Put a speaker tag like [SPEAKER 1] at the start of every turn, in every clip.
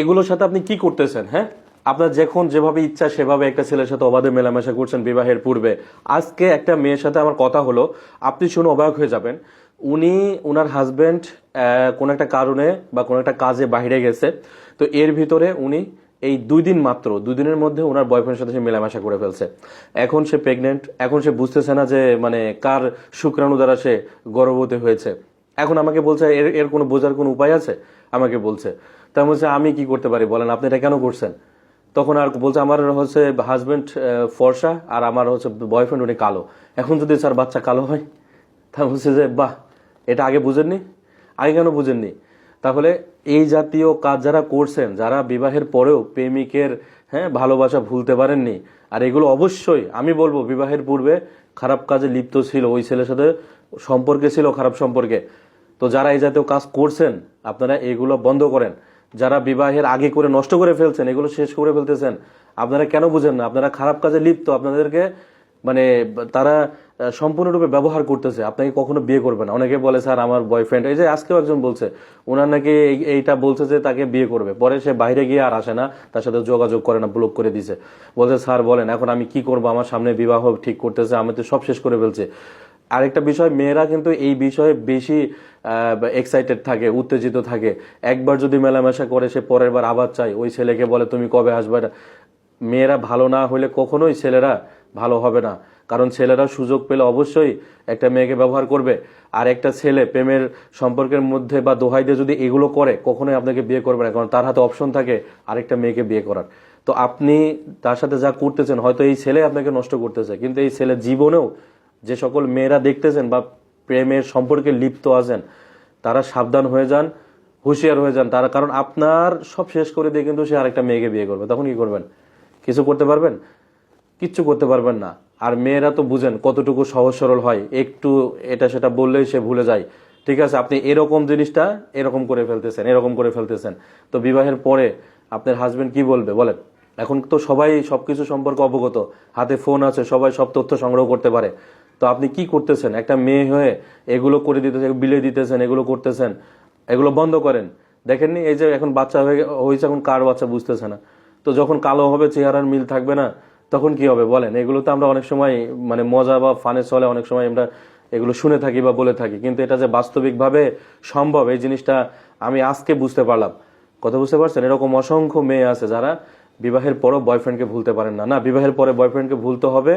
[SPEAKER 1] এগুলোর সাথে আপনি কি করতেছেন হ্যাঁ? আপনার যখন যেভাবে ইচ্ছা সেভাবে একটা ছেলের সাথে অবাধে মেলামেশা করছেন বিবাহের পূর্বে। আজকে একটা মেয়ের সাথে আমার কথা হলো, আপনি শুনে অবাক হয়ে যাবেন। উনি ওনার হাজবেন্ড কোনো একটা কারণে বা কোনো একটা কাজে বাইরে গেছে। তো এর ভিতরে উনি এই দুই দিন মাত্র, দুই দিনের মধ্যে ওনার বয়ফ্রেন্ডের সাথে সে মেলামেশা করে ফেলছে। এখন সে প্রেগনেন্ট এখন সে বুঝতেছে না যে মানে কার শুক্রাণু দ্বারা সে গর্ভবতী হয়েছে। এখন আমাকে বলছে, এর এর কোনো বোঝার কোনো উপায় আছে? আমাকে বলছে। তা আমি বলছে, আমি কি করতে পারি? বলেন, আপনি এটা কেন করছেন? তখন আর বলছে, আমার হচ্ছে হাজব্যান্ড ফর্সা, আর আমার হচ্ছে বয়ফ্রেন্ড উনি কালো। এখন যদি স্যার বাচ্চা কালো হয়, তা বলছে যে, বাহ, এটা আগে বুঝেননি? আগে কেন বুঝেননি? তাহলে এই জাতীয় কাজ যারা করছেন, যারা বিবাহের পরেও প্রেমিকের হ্যাঁ ভালোবাসা ভুলতে পারেননি, আর এগুলো অবশ্যই, আমি বলব, বিবাহের পূর্বে খারাপ কাজে লিপ্ত ছিল, ওই ছেলের সাথে সম্পর্কে ছিল, খারাপ সম্পর্কে। তো যারা এই জাতীয় কাজ করছেন, আপনারা এগুলো বন্ধ করেন। যারা বিবাহের আগে করে নষ্ট করে ফেলছেন, এগুলো শেষ করে ফেলতেছেন, আপনারা কেন বুঝেন না? আপনারা খারাপ কাজে লিপ্ত, আপনাদেরকে মানে তারা সম্পূর্ণরূপে ব্যবহার করতেছে। আপনাকে কখনো বিয়ে করবে না। অনেকে বলে, স্যার, আমার বয়ফ্রেন্ড এই যে আজকেও একজন বলছে, ওনার নাকি এই- এইটা বলছে যে তাকে বিয়ে করবে। পরে সে বাইরে গিয়ে আর আসে না, তার সাথে যোগাযোগ করে না ব্লক করে দিছে। বলছে, স্যার, বলেন, এখন আমি কি করব? আমার সামনে বিবাহ ঠিক করতেছে, আমি তো সব শেষ করে ফেলছে। আরেকটা বিষয়, মেয়েরা কিন্তু এই বিষয়ে বেশি এক্সাইটেড থাকে, উত্তেজিত থাকে। একবার যদি মেলামেশা করে, সে পরের বার আবার চাই ওই ছেলেকে বলে, তুমি কবে আসবে? মেয়েরা ভালো না হলে কখনোই ছেলেরা ভালো হবে না। কারণ ছেলেরা সুযোগ পেলে অবশ্যই একটা মেয়েকে ব্যবহার করবে। আর একটা ছেলে প্রেমের সম্পর্কের মধ্যে বা দোহাই দিয়ে যদি এগুলো করে, কখনোই আপনাকে বিয়ে করবে না, কারণ তার হাতে অপশন থাকে আরেকটা মেয়েকে বিয়ে করার। তো আপনি তার সাথে যা করতেছেন, হয়তো এই ছেলে আপনাকে নষ্ট করতেছে, কিন্তু এই ছেলে জীবনেও যে সকল মেয়েরা দেখতেছেন বা প্রেমের সম্পর্কে লিপ্ত আছেন, তারা সাবধান হয়ে যান, হুঁশিয়ার হয়ে যান। তারা কারণ আপনার সব শেষ করে দিয়ে কিন্তু সে আরেকটা মেয়েকে বিয়ে করবে। তখন কি করবেন? কিছু করতে পারবেন? কিচ্ছু করতে পারবেন না। আর মেয়েরা তো বুঝেন কতটুকু সহজ সরল হয়। একটু এটা সেটা বললেই সে ভুলে যায়। ঠিক আছে, আপনি এরকম জিনিসটা এরকম করে ফেলতেছেন, এরকম করে ফেলতেছেন। তো বিবাহের পরে আপনার হাজবেন্ড কি বলবে? বলেন। এখন তো সবাই সবকিছু সম্পর্কে অবগত। হাতে ফোন আছে, সবাই সব তথ্য সংগ্রহ করতে পারে। তো আপনি কি করতেছেন? একটা মেয়ে হয়ে এগুলো করে দিতেছেন, বিলে দিতেছেন, এগুলো করতেছেন, এগুলো বন্ধ করেন। দেখেননি, এই যে এখন বাচ্চা হয়ে হয়েছে, এখন কার বাচ্চা বুঝতেছে না। তো যখন কালো হবে, চেহারার মিল থাকবে না, তখন কি হবে বলেন? এগুলো তো আমরা অনেক সময় মানে মজা বা ফানে চলে অনেক সময় আমরা এগুলো শুনে থাকি বা বলে থাকি। কিন্তু এটা যে বাস্তবিকভাবে সম্ভব, এই জিনিসটা আমি আজকে বুঝতে পারলাম। কথা বুঝতে পারছেন? এরকম অসংখ্য মেয়ে আছে যারা বিবাহের পরও বয়ফ্রেন্ডকে ভুলতে পারেন না। না, বিবাহের পরে বয়ফ্রেন্ডকে ভুলতে হবে।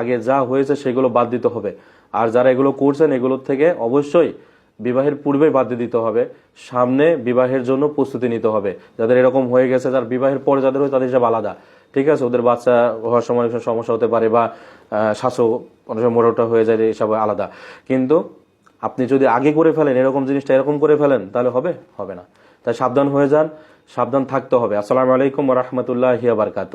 [SPEAKER 1] আগে যা হয়েছে সেগুলো বাদ দিতে হবে। আর যারা এগুলো করছেন, এগুলোর থেকে অবশ্যই বিবাহের পূর্বে বাদ দিয়ে দিতে হবে। সামনে বিবাহের জন্য প্রস্তুতি নিতে হবে। যাদের এরকম হয়ে গেছে, যার বিবাহের পরে যাদের হয় তাদের হিসাব আলাদা। ঠিক আছে? ওদের বাচ্চা হওয়ার সময় সমস্যা হতে পারে বা শ্বাসও অনেক সময় মোটামোটা হয়ে যায় এসব আলাদা। কিন্তু আপনি যদি আগে করে ফেলেন, এরকম জিনিসটা এরকম করে ফেলেন, তাহলে হবে? হবে না। তাই সাবধান হয়ে যান সাবধান থাকতে হবে। আসসালামু আলাইকুম রহমতুল্লাহ বারকাত